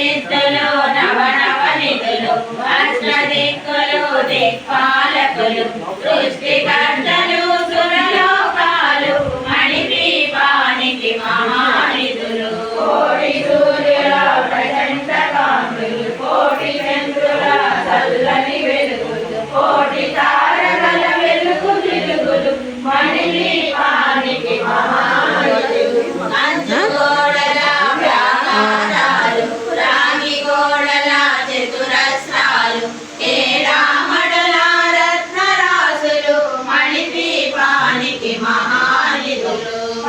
సిద్ధులు నవనవ నిధులు అష్ట దిక్కులు దిక్పాలకులు సృష్టికర్తలు సురలోకాలు మణిదీపానికి మహా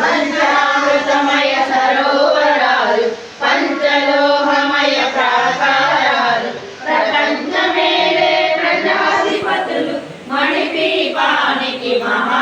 పంచరామృతమయ సరోవరాలు పంచలోహమయ ప్రాకారాలు. ప్రపంచమేలే ప్రజాధిపతులు మణిపీపానికి మహా